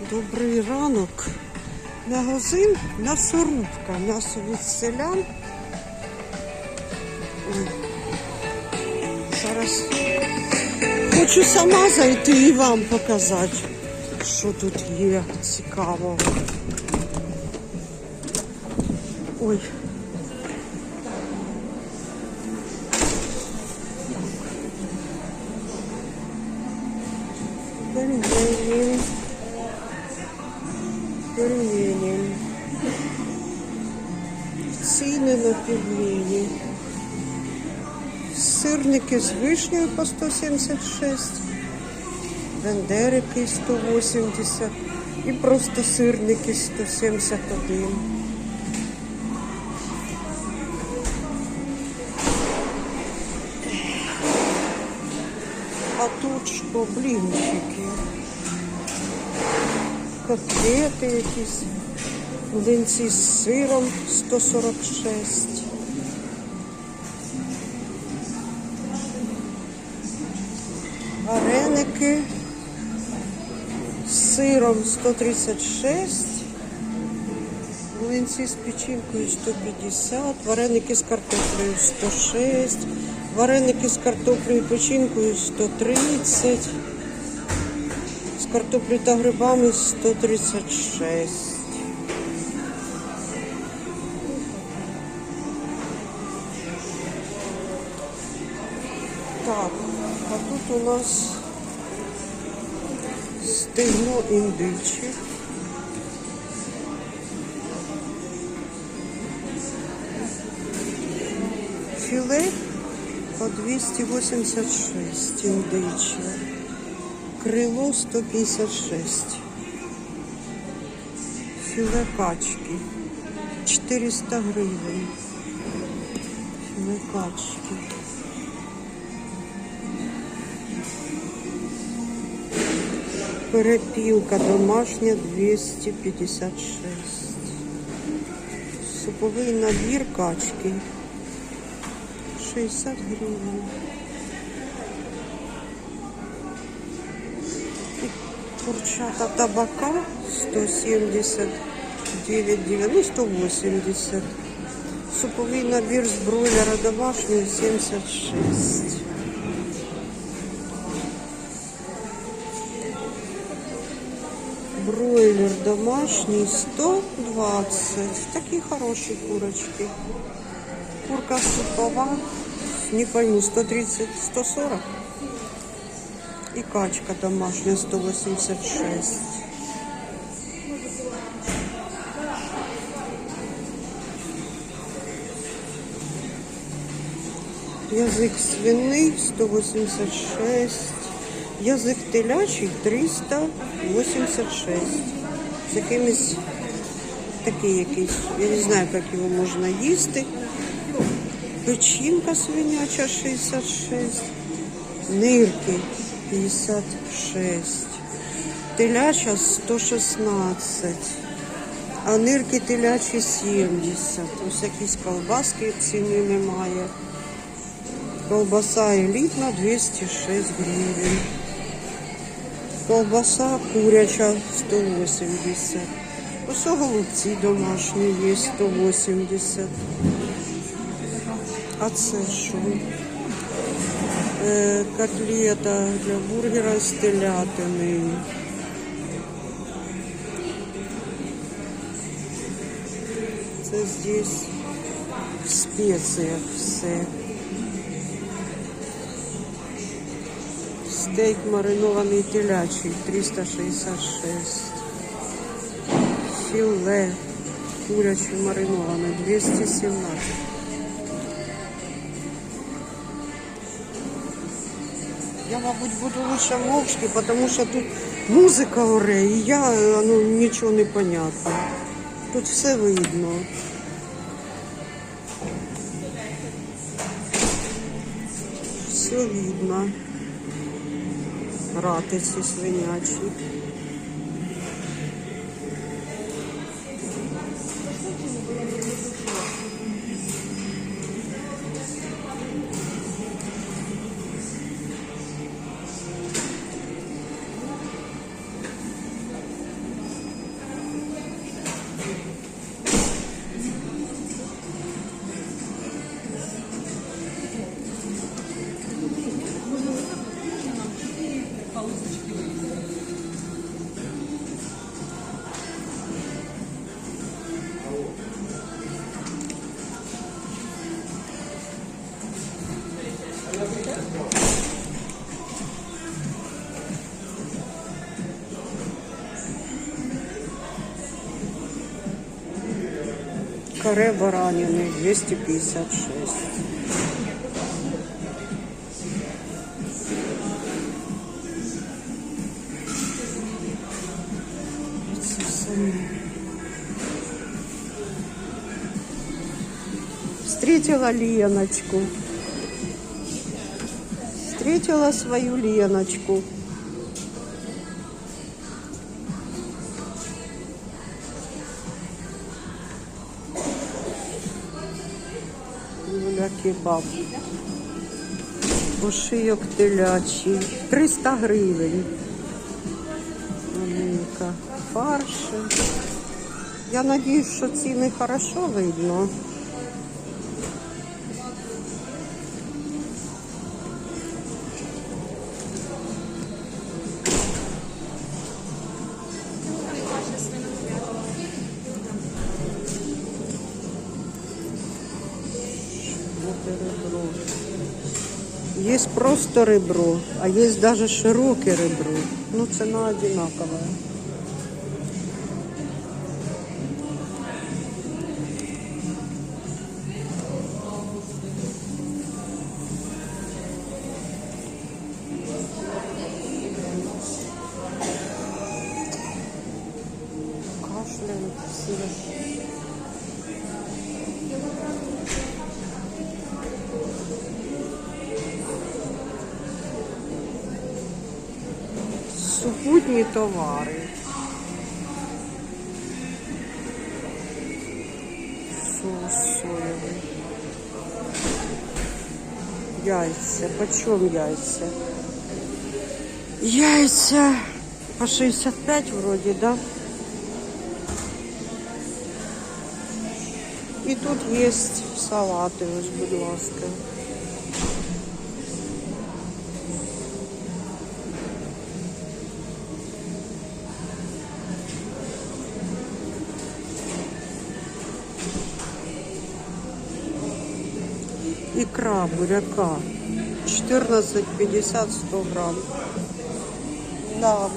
Добрий ранок. Магазин м'ясорубка. М'ясо від селян. Зараз хочу сама зайти і вам показати, що тут є цікавого. Ой. Сирники з вишнею по 176, бендерики 180 і просто сирники 171. А тут що, блінчики, котлети якісь, млинці з сиром 146. З сиром 136, млинці з печінкою 150, вареники з картоплею 106, вареники з картоплею і печінкою 130, з картоплею та грибами 136. Так, а тут у нас стегно індичі. Філе по 286 індичі. Крило 156. Філе качки 400 гривень. Філе качки. Перепілка домашня 256. Суповий набір качки 60 гривень. Курчата табака 179, ну 180. Суповий набір з бройлера домашнього 76. Бройлер домашний 120. Такі хороші курочки. Курка супова, не пойму, 130, 140. І качка домашня 186. Язик свиний 186. Язик телячий 386. З якимось такий якийсь. Я не знаю, як його можна їсти. Печінка свиняча 66. Нирки 56. Теляча 116. А нирки телячі 70. Ось якісь колбаски ціни немає. Колбаса елітна 206 гривень. Колбаса куряча 180. Ось голубці домашні є 180. А це що? Е, котлета для бургера з телятини. Це здесь в спеціях все. Стейк маринований телячий 366. Філе куряче мариноване 217. Я, мабуть, буду лише мовчки, тому що тут музика оре, і я ну, нічого не понятно. Тут все видно. Все видно. Ратиці свинячі. Каре баранины 256. Це самі. Встретила Леночку. Встретила свою Леночку. Юля кебаб. Ошийок телячий. 300 гривень. Маленька. Фарши. Я надіюсь, що ціни хорошо видно. Просто ребро, а есть даже широкое ребро. Ну, цена одинаковая. Кашляют все. Супутні товари. Соус соєвий. Яйця. Почем яйця? Яйця по 65 вроде, да? І тут є салати, ось, будь ласка. Икра буряка 14,50 100 грамм. Да.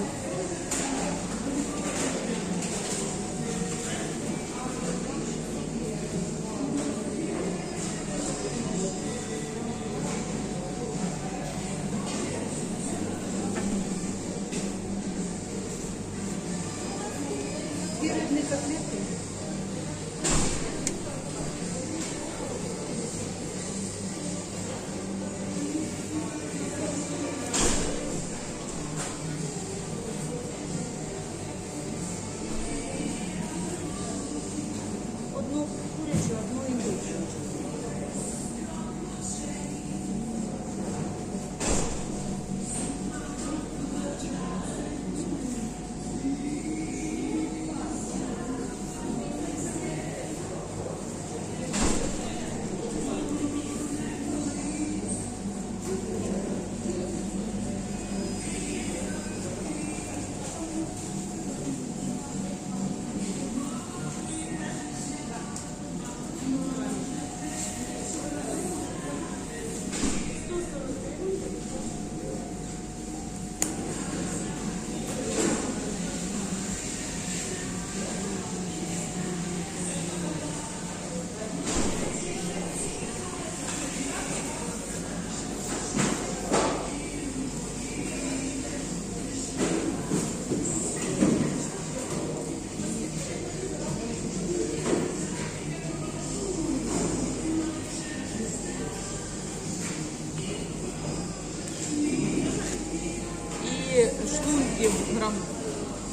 І шлунків грам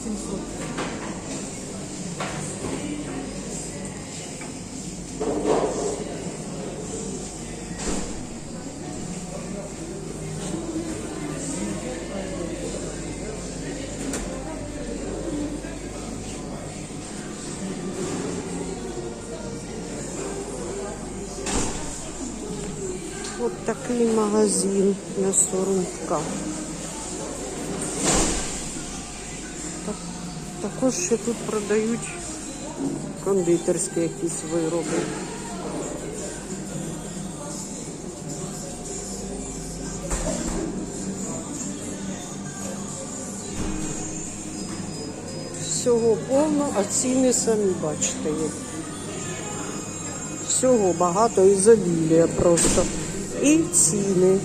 700. От такий магазин м'ясорубка. Так, також ще тут продають кондитерські якісь вироби. Всього повно, а ціни самі бачите, всього багато ізобілія просто. І ціни.